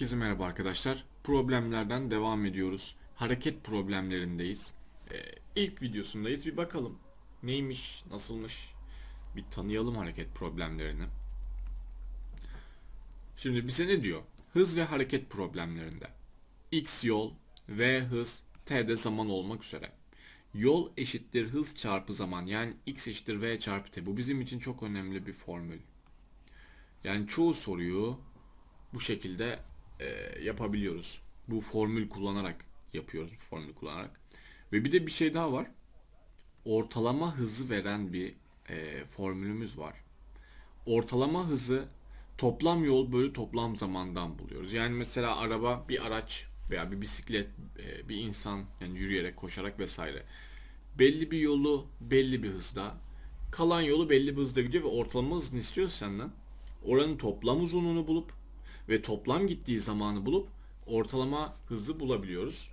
Herkese merhaba arkadaşlar. Problemlerden devam ediyoruz. Hareket problemlerindeyiz. Ee, ilk videosundayız. Bir bakalım. Neymiş, nasılmış? Bir tanıyalım hareket problemlerini. Şimdi bize ne diyor? Hız ve hareket problemlerinde. X yol, V hız, T de zaman olmak üzere. Yol eşittir hız çarpı zaman yani X eşittir V çarpı T. Bu bizim için çok önemli bir formül. Yani çoğu soruyu bu şekilde e, yapabiliyoruz. Bu formül kullanarak yapıyoruz bu formülü kullanarak. Ve bir de bir şey daha var. Ortalama hızı veren bir e, formülümüz var. Ortalama hızı toplam yol bölü toplam zamandan buluyoruz. Yani mesela araba bir araç veya bir bisiklet e, bir insan yani yürüyerek koşarak vesaire belli bir yolu belli bir hızda kalan yolu belli bir hızda gidiyor ve ortalama hızını istiyor senden. Oranın toplam uzunluğunu bulup ve toplam gittiği zamanı bulup ortalama hızı bulabiliyoruz.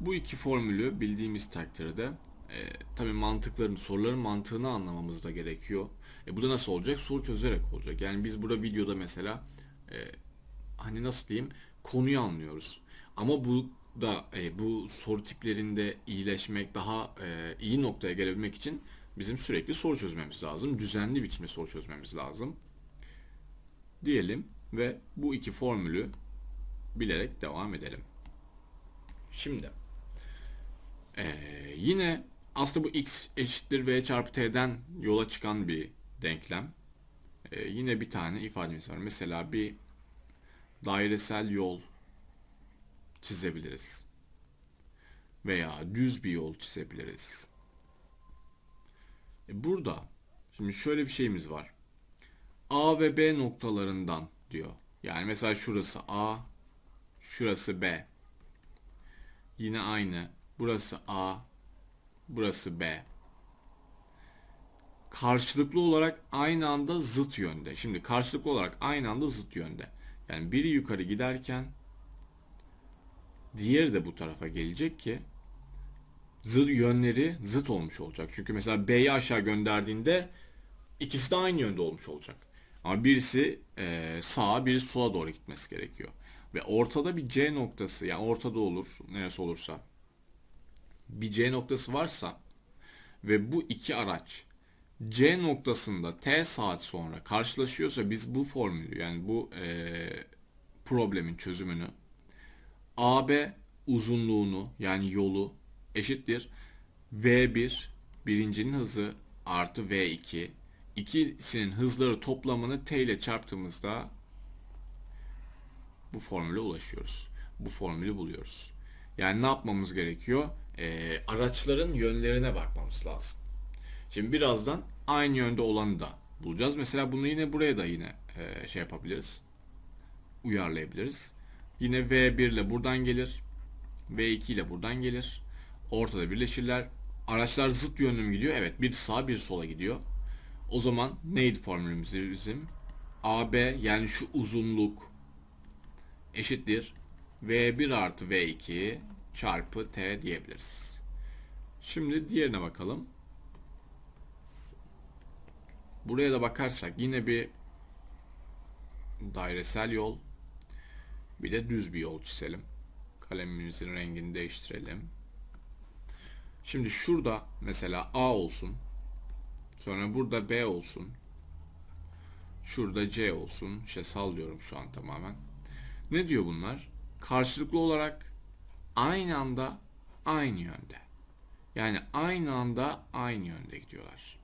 Bu iki formülü bildiğimiz takdirde e, tabi mantıkların, soruların mantığını anlamamız da gerekiyor. E, bu da nasıl olacak? Soru çözerek olacak. Yani biz burada videoda mesela e, hani nasıl diyeyim konuyu anlıyoruz. Ama bu da e, bu soru tiplerinde iyileşmek, daha e, iyi noktaya gelebilmek için bizim sürekli soru çözmemiz lazım. Düzenli biçimde soru çözmemiz lazım diyelim ve bu iki formülü bilerek devam edelim. Şimdi eee, yine aslında bu x eşittir v çarpı t'den yola çıkan bir denklem. Eee, yine bir tane ifademiz var. Mesela bir dairesel yol çizebiliriz. Veya düz bir yol çizebiliriz. E burada şimdi şöyle bir şeyimiz var. A ve B noktalarından diyor. Yani mesela şurası A, şurası B. Yine aynı. Burası A, burası B. Karşılıklı olarak aynı anda zıt yönde. Şimdi karşılıklı olarak aynı anda zıt yönde. Yani biri yukarı giderken diğeri de bu tarafa gelecek ki zıt yönleri zıt olmuş olacak. Çünkü mesela B'yi aşağı gönderdiğinde ikisi de aynı yönde olmuş olacak. Ama birisi e, sağa, birisi sola doğru gitmesi gerekiyor. Ve ortada bir C noktası, yani ortada olur, neresi olursa. Bir C noktası varsa ve bu iki araç C noktasında T saat sonra karşılaşıyorsa biz bu formülü yani bu e, problemin çözümünü AB uzunluğunu yani yolu eşittir V1 birincinin hızı artı V2 ikisinin hızları toplamını t ile çarptığımızda bu formüle ulaşıyoruz. Bu formülü buluyoruz. Yani ne yapmamız gerekiyor? Ee, araçların yönlerine bakmamız lazım. Şimdi birazdan aynı yönde olanı da bulacağız. Mesela bunu yine buraya da yine e, şey yapabiliriz. Uyarlayabiliriz. Yine V1 ile buradan gelir. V2 ile buradan gelir. Ortada birleşirler. Araçlar zıt yönlü mü gidiyor? Evet. Bir sağa bir sola gidiyor. O zaman neydi formülümüz bizim? AB yani şu uzunluk eşittir V1 artı V2 çarpı T diyebiliriz. Şimdi diğerine bakalım. Buraya da bakarsak yine bir dairesel yol bir de düz bir yol çizelim. Kalemimizin rengini değiştirelim. Şimdi şurada mesela A olsun. Sonra burada B olsun. Şurada C olsun. İşte sallıyorum şu an tamamen. Ne diyor bunlar? Karşılıklı olarak aynı anda aynı yönde. Yani aynı anda aynı yönde gidiyorlar.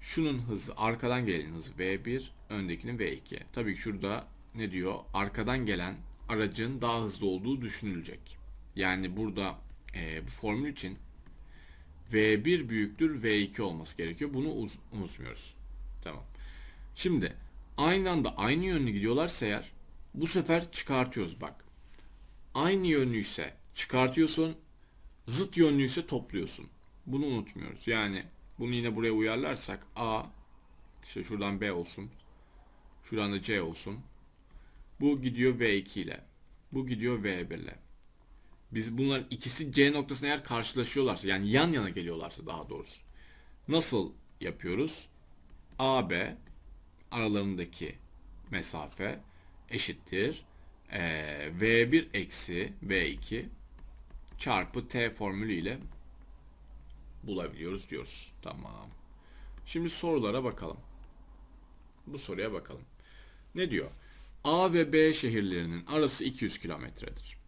Şunun hızı arkadan gelen hızı V1, öndekinin V2. Tabii ki şurada ne diyor? Arkadan gelen aracın daha hızlı olduğu düşünülecek. Yani burada e, bu formül için V1 büyüktür V2 olması gerekiyor. Bunu unutmuyoruz. Tamam. Şimdi aynı anda aynı yönlü gidiyorlarsa eğer bu sefer çıkartıyoruz bak. Aynı yönlüyse çıkartıyorsun, zıt yönlüyse topluyorsun. Bunu unutmuyoruz. Yani bunu yine buraya uyarlarsak A işte şuradan B olsun. Şuradan da C olsun. Bu gidiyor V2 ile. Bu gidiyor V1 ile. Biz bunların ikisi C noktasına eğer karşılaşıyorlarsa yani yan yana geliyorlarsa daha doğrusu. Nasıl yapıyoruz? AB aralarındaki mesafe eşittir e, V1 eksi V2 çarpı T formülü ile bulabiliyoruz diyoruz. Tamam. Şimdi sorulara bakalım. Bu soruya bakalım. Ne diyor? A ve B şehirlerinin arası 200 kilometredir.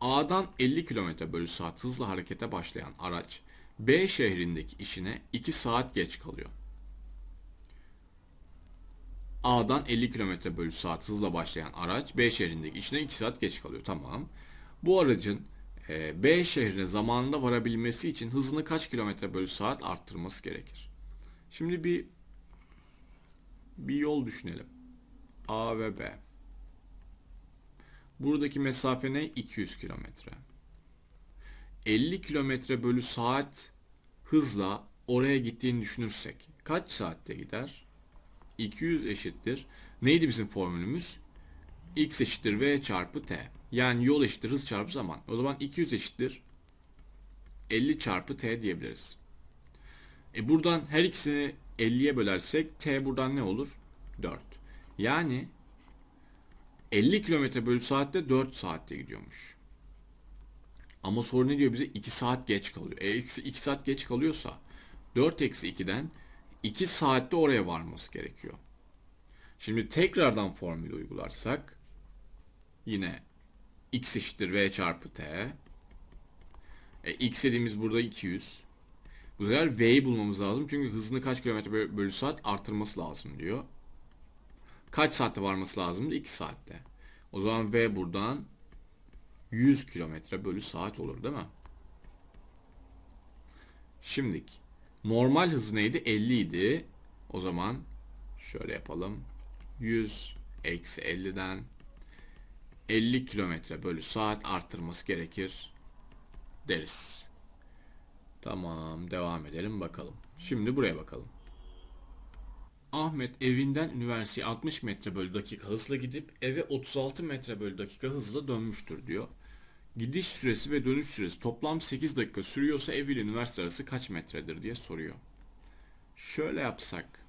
A'dan 50 km bölü saat hızla harekete başlayan araç B şehrindeki işine 2 saat geç kalıyor. A'dan 50 km bölü saat hızla başlayan araç B şehrindeki işine 2 saat geç kalıyor. Tamam. Bu aracın e, B şehrine zamanında varabilmesi için hızını kaç kilometre bölü saat arttırması gerekir? Şimdi bir bir yol düşünelim. A ve B. Buradaki mesafe ne? 200 kilometre. 50 kilometre bölü saat hızla oraya gittiğini düşünürsek kaç saatte gider? 200 eşittir. Neydi bizim formülümüz? x eşittir v çarpı t. Yani yol eşittir hız çarpı zaman. O zaman 200 eşittir 50 çarpı t diyebiliriz. E buradan her ikisini 50'ye bölersek t buradan ne olur? 4. Yani 50 km bölü saatte 4 saatte gidiyormuş. Ama soru ne diyor bize? 2 saat geç kalıyor. E 2 saat geç kalıyorsa 4 eksi 2'den 2 saatte oraya varması gerekiyor. Şimdi tekrardan formülü uygularsak yine x eşittir v çarpı t. E, x dediğimiz burada 200. Bu sefer v'yi bulmamız lazım. Çünkü hızını kaç kilometre bölü saat artırması lazım diyor. Kaç saatte varması lazımdı? 2 saatte. O zaman v buradan 100 kilometre bölü saat olur değil mi? Şimdiki normal hız neydi? 50 idi. O zaman şöyle yapalım. 100 eksi 50'den 50 kilometre bölü saat artırması gerekir deriz. Tamam devam edelim bakalım. Şimdi buraya bakalım. Ahmet evinden üniversiteye 60 metre bölü dakika hızla gidip eve 36 metre bölü dakika hızla dönmüştür diyor. Gidiş süresi ve dönüş süresi toplam 8 dakika sürüyorsa ev ile üniversite arası kaç metredir diye soruyor. Şöyle yapsak.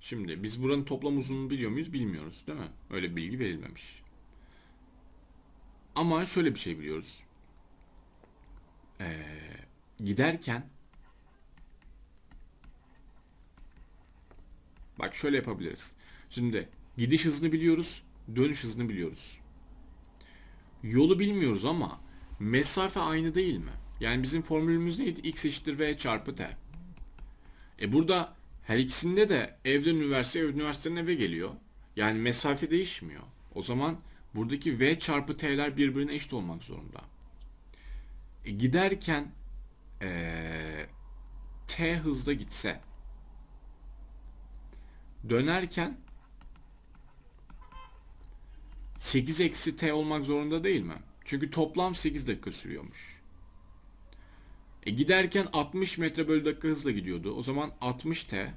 Şimdi biz buranın toplam uzunluğunu biliyor muyuz? Bilmiyoruz değil mi? Öyle bilgi verilmemiş. Ama şöyle bir şey biliyoruz. Ee, giderken Bak şöyle yapabiliriz. Şimdi gidiş hızını biliyoruz, dönüş hızını biliyoruz. Yolu bilmiyoruz ama mesafe aynı değil mi? Yani bizim formülümüz neydi? x eşittir v çarpı t. E burada her ikisinde de evden üniversite, ev üniversiteden eve geliyor. Yani mesafe değişmiyor. O zaman buradaki v çarpı t'ler birbirine eşit olmak zorunda. E giderken ee, t hızda gitse dönerken 8 eksi t olmak zorunda değil mi? Çünkü toplam 8 dakika sürüyormuş. E giderken 60 metre bölü dakika hızla gidiyordu. O zaman 60 t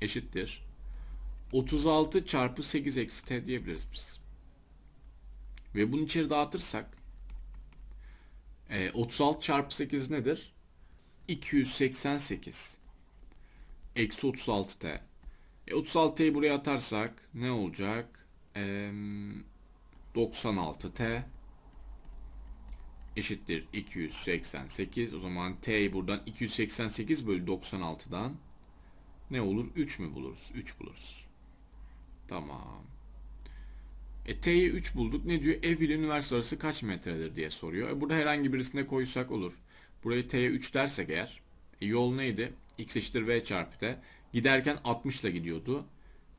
eşittir. 36 çarpı 8 eksi t diyebiliriz biz. Ve bunu içeri dağıtırsak e, 36 çarpı 8 nedir? 288 eksi 36 t. E, 36'yı buraya atarsak ne olacak? E, 96t eşittir 288. O zaman t'yi buradan 288 bölü 96'dan ne olur? 3 mü buluruz? 3 buluruz. Tamam. E t'yi 3 bulduk. Ne diyor? Ev ile üniversite arası kaç metredir diye soruyor. E, burada herhangi birisine koysak olur. Burayı t'ye 3 dersek eğer e, yol neydi? x eşittir v çarpı t. Giderken 60 ile gidiyordu.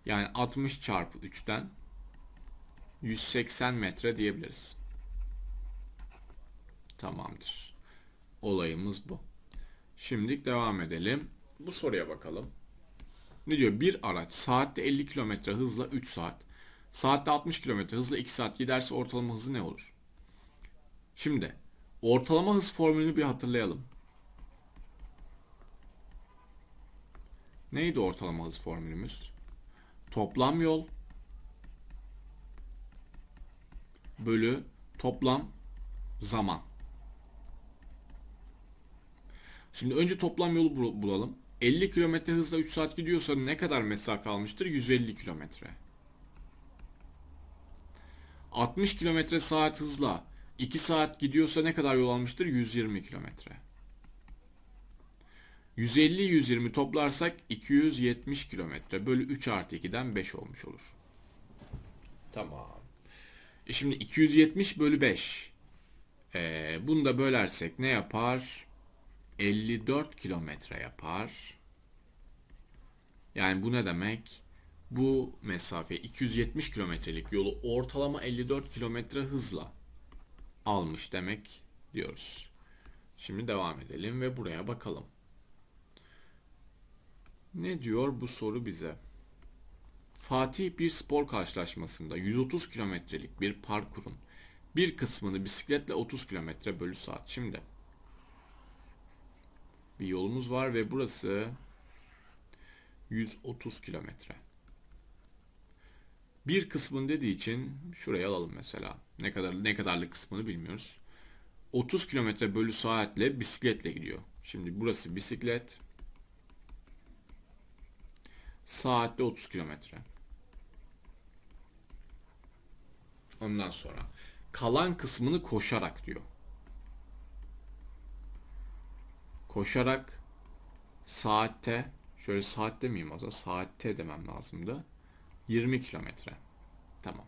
Yani 60 çarpı 3'ten 180 metre diyebiliriz. Tamamdır. Olayımız bu. Şimdi devam edelim. Bu soruya bakalım. Ne diyor? Bir araç saatte 50 km hızla 3 saat, saatte 60 km hızla 2 saat giderse ortalama hızı ne olur? Şimdi ortalama hız formülünü bir hatırlayalım. Neydi ortalama hız formülümüz? Toplam yol bölü toplam zaman. Şimdi önce toplam yolu bulalım. 50 kilometre hızla 3 saat gidiyorsa ne kadar mesafe almıştır? 150 kilometre. 60 kilometre saat hızla 2 saat gidiyorsa ne kadar yol almıştır? 120 kilometre. 150-120 toplarsak 270 kilometre bölü 3 artı 2'den 5 olmuş olur. Tamam. E şimdi 270 bölü 5. Ee, bunu da bölersek ne yapar? 54 kilometre yapar. Yani bu ne demek? Bu mesafe 270 kilometrelik yolu ortalama 54 kilometre hızla almış demek diyoruz. Şimdi devam edelim ve buraya bakalım. Ne diyor bu soru bize? Fatih bir spor karşılaşmasında 130 kilometrelik bir parkurun bir kısmını bisikletle 30 kilometre bölü saat. Şimdi bir yolumuz var ve burası 130 kilometre. Bir kısmını dediği için şuraya alalım mesela. Ne kadar ne kadarlık kısmını bilmiyoruz. 30 kilometre bölü saatle bisikletle gidiyor. Şimdi burası bisiklet. Saatte 30 kilometre. Ondan sonra kalan kısmını koşarak diyor. Koşarak saatte şöyle miyim o zaman? Saatte demem lazımdı. 20 kilometre. Tamam.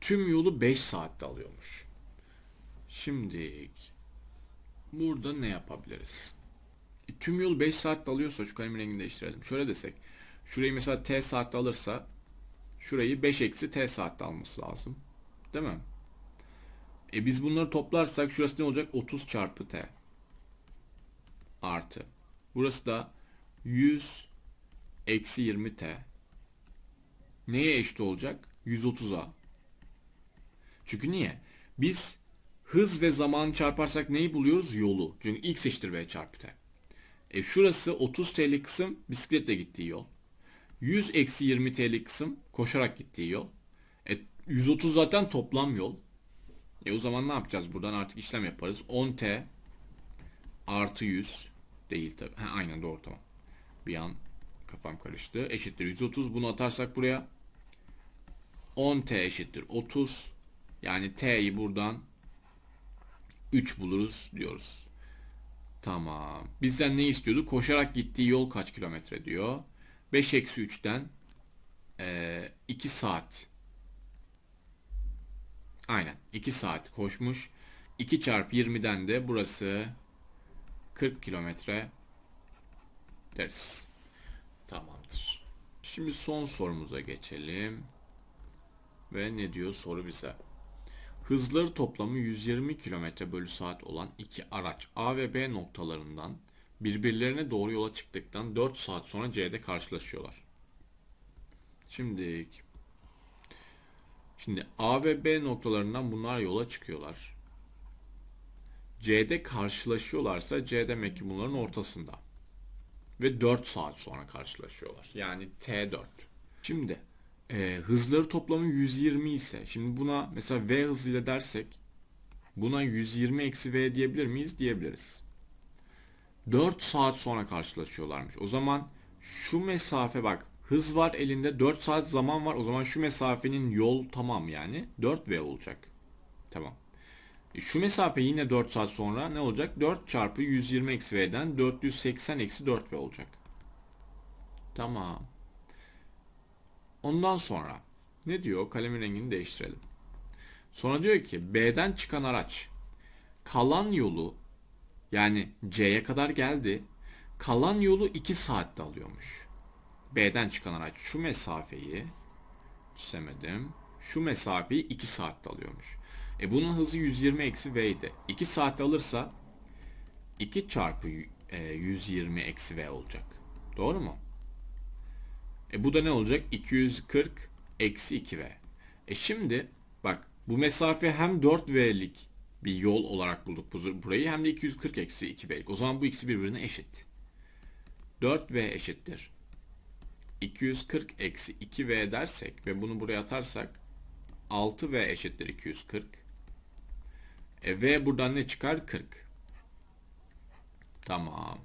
Tüm yolu 5 saatte alıyormuş. Şimdi burada ne yapabiliriz? Tüm yolu 5 saatte alıyorsa şu kalemin rengini değiştirelim. Şöyle desek. Şurayı mesela t saatte alırsa şurayı 5 eksi t saatte alması lazım. Değil mi? E biz bunları toplarsak şurası ne olacak? 30 çarpı t. Artı. Burası da 100 eksi 20 t. Neye eşit olacak? 130'a. Çünkü niye? Biz hız ve zaman çarparsak neyi buluyoruz? Yolu. Çünkü x eşittir v çarpı t. E şurası 30 TL kısım bisikletle gittiği yol. 100 eksi 20 TL kısım koşarak gittiği yol. E 130 zaten toplam yol. E o zaman ne yapacağız? Buradan artık işlem yaparız. 10t artı 100 değil tabi. Ha, aynen doğru tamam. Bir an kafam karıştı. Eşittir 130. Bunu atarsak buraya 10t eşittir 30. Yani t'yi buradan 3 buluruz diyoruz. Tamam. Bizden ne istiyordu? Koşarak gittiği yol kaç kilometre diyor. 5 eksi 3'ten e, 2 saat. Aynen 2 saat koşmuş. 2 çarpı 20'den de burası 40 kilometre deriz. Tamamdır. Şimdi son sorumuza geçelim. Ve ne diyor soru bize? Hızları toplamı 120 km bölü saat olan iki araç A ve B noktalarından birbirlerine doğru yola çıktıktan 4 saat sonra C'de karşılaşıyorlar. Şimdi Şimdi A ve B noktalarından bunlar yola çıkıyorlar. C'de karşılaşıyorlarsa C demek ki bunların ortasında. Ve 4 saat sonra karşılaşıyorlar. Yani T4. Şimdi e, hızları toplamı 120 ise şimdi buna mesela v hızıyla dersek buna 120 eksi v diyebilir miyiz? Diyebiliriz. 4 saat sonra karşılaşıyorlarmış. O zaman şu mesafe bak hız var elinde 4 saat zaman var. O zaman şu mesafenin yol tamam yani 4v olacak. Tamam. E şu mesafe yine 4 saat sonra ne olacak? 4 çarpı 120 eksi v'den 480 eksi 4v olacak. Tamam. Ondan sonra ne diyor? Kalemin rengini değiştirelim. Sonra diyor ki B'den çıkan araç kalan yolu yani C'ye kadar geldi. Kalan yolu 2 saatte alıyormuş. B'den çıkan araç şu mesafeyi çizemedim. Şu mesafeyi 2 saatte alıyormuş. E bunun hızı 120 eksi V idi. 2 saatte alırsa 2 çarpı 120 eksi V olacak. Doğru mu? E bu da ne olacak? 240 eksi 2V. E şimdi bak bu mesafe hem 4V'lik bir yol olarak bulduk burayı hem de 240 eksi 2V'lik. O zaman bu ikisi birbirine eşit. 4V eşittir. 240 eksi 2V dersek ve bunu buraya atarsak 6V eşittir 240. E V buradan ne çıkar? 40. Tamam.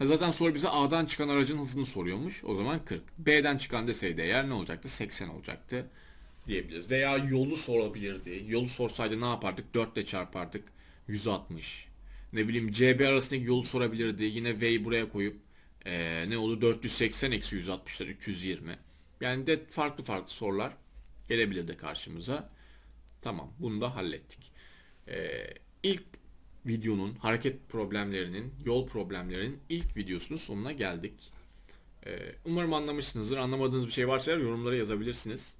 Zaten soru bize A'dan çıkan aracın hızını soruyormuş. O zaman 40. B'den çıkan deseydi eğer ne olacaktı? 80 olacaktı diyebiliriz. Veya yolu sorabilirdi. Yolu sorsaydı ne yapardık? 4 ile çarpardık. 160. Ne bileyim CB arasındaki yolu sorabilirdi. Yine V'yi buraya koyup eee, ne olur 480 eksi 160'lar 320. Yani de farklı farklı sorular gelebilirdi karşımıza. Tamam bunu da hallettik. Ee, ilk videonun hareket problemlerinin, yol problemlerinin ilk videosunun sonuna geldik. Ee, umarım anlamışsınızdır. Anlamadığınız bir şey varsa yorumlara yazabilirsiniz.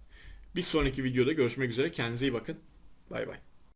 Bir sonraki videoda görüşmek üzere. Kendinize iyi bakın. Bay bay.